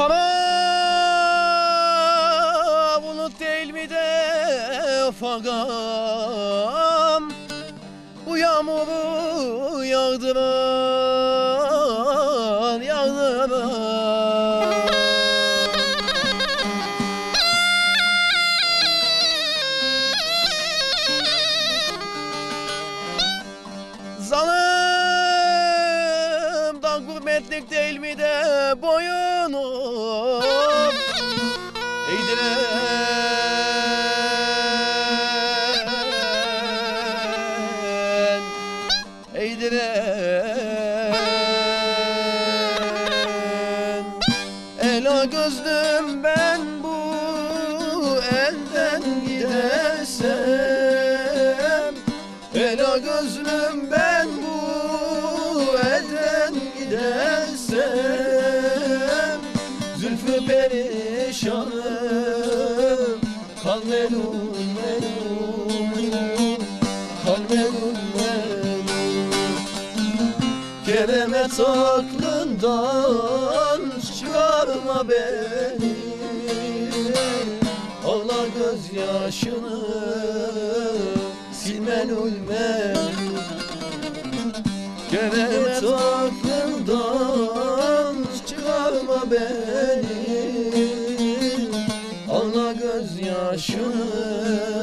Kara bulut değil mi de fagam? Bu yağmuru yağdıran yağdıran Zalım da gurbetlik değil mi de boyun? Eğdiren Eğdiren Ela gözlüm ben melum Kal melum melum Keremet aklından çıkarma beni Allah gözyaşını silmen ölmen gözyaşını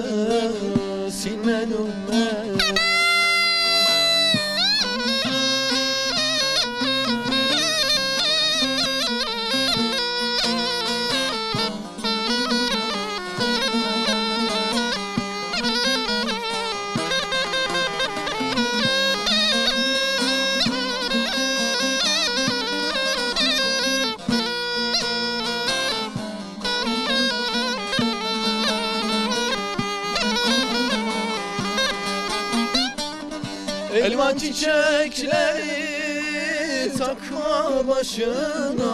Elvan çiçekleri takma başına.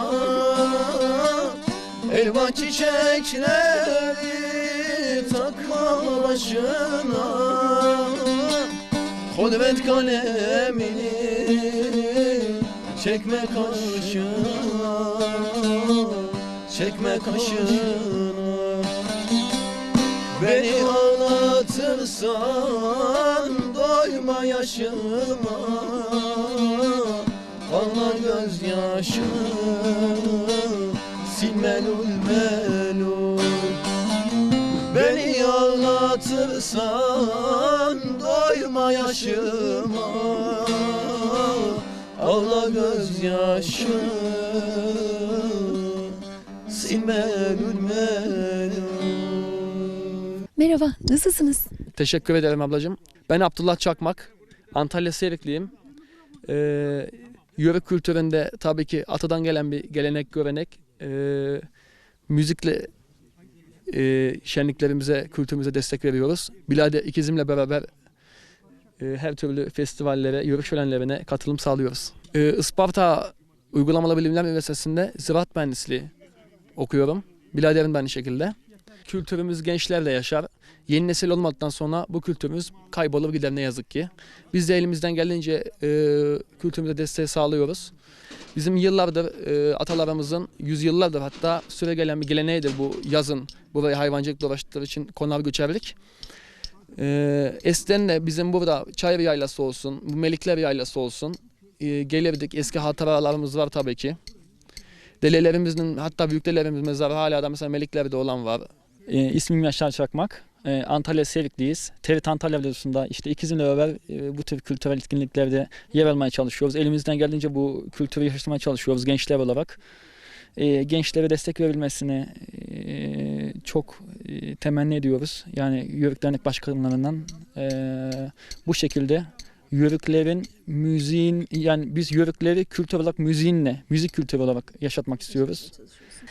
Elvan çiçekleri takma başına. Kodvet kalemini çekme kaşına. Çekme kaşına. Beni ağlatırsan doyma yaşıma Ağla gözyaşını sil melul Beni ağlatırsan doyma yaşıma. Ağla gözyaşını sil melul Merhaba, nasılsınız? Teşekkür ederim ablacığım. Ben Abdullah Çakmak. Antalya Serikliyim. Ee, yörük kültüründe tabii ki atadan gelen bir gelenek, görenek. Ee, müzikle e, şenliklerimize, kültürümüze destek veriyoruz. Bilade ikizimle beraber e, her türlü festivallere, yörük şölenlerine katılım sağlıyoruz. Ee, Isparta Uygulamalı Bilimler Üniversitesi'nde ziraat mühendisliği okuyorum. Biladerim de aynı şekilde. Kültürümüz gençlerle yaşar. Yeni nesil olmadıktan sonra bu kültürümüz kaybolur gider ne yazık ki. Biz de elimizden geldiğince e, kültürümüze desteği sağlıyoruz. Bizim yıllardır e, atalarımızın yüzyıllardır hatta süre gelen bir geleneğidir bu yazın burayı hayvancılık dolaştıkları için konar göçerlik. E, eskiden de bizim burada Çayır Yaylası olsun, bu Melikler Yaylası olsun e, gelirdik. Eski hatıralarımız var tabii ki. Dedelerimizin hatta büyükdelerimiz mezarı hala da mesela Melikler'de olan var. E, ismim Yaşar Çakmak. E, Antalya Serikliyiz. TRT Antalya Radyosu'nda işte ikizimle beraber e, bu tür kültürel etkinliklerde yer almaya çalışıyoruz. Elimizden geldiğince bu kültürü yaşatmaya çalışıyoruz gençler olarak. E, gençlere destek verilmesini e, çok e, temenni ediyoruz. Yani Yörük Dernek Başkanlarından e, bu şekilde Yörüklerin müziğin yani biz Yörükleri kültür olarak müziğinle, müzik kültürü olarak yaşatmak istiyoruz.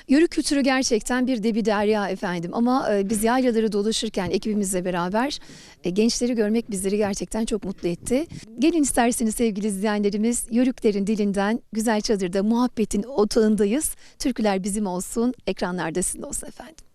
Yörük kültürü gerçekten bir debi derya efendim ama e, biz yaylaları dolaşırken ekibimizle beraber e, gençleri görmek bizleri gerçekten çok mutlu etti. Gelin isterseniz sevgili izleyenlerimiz Yörüklerin dilinden Güzel Çadır'da muhabbetin otağındayız. Türküler bizim olsun, ekranlarda sizin olsun efendim.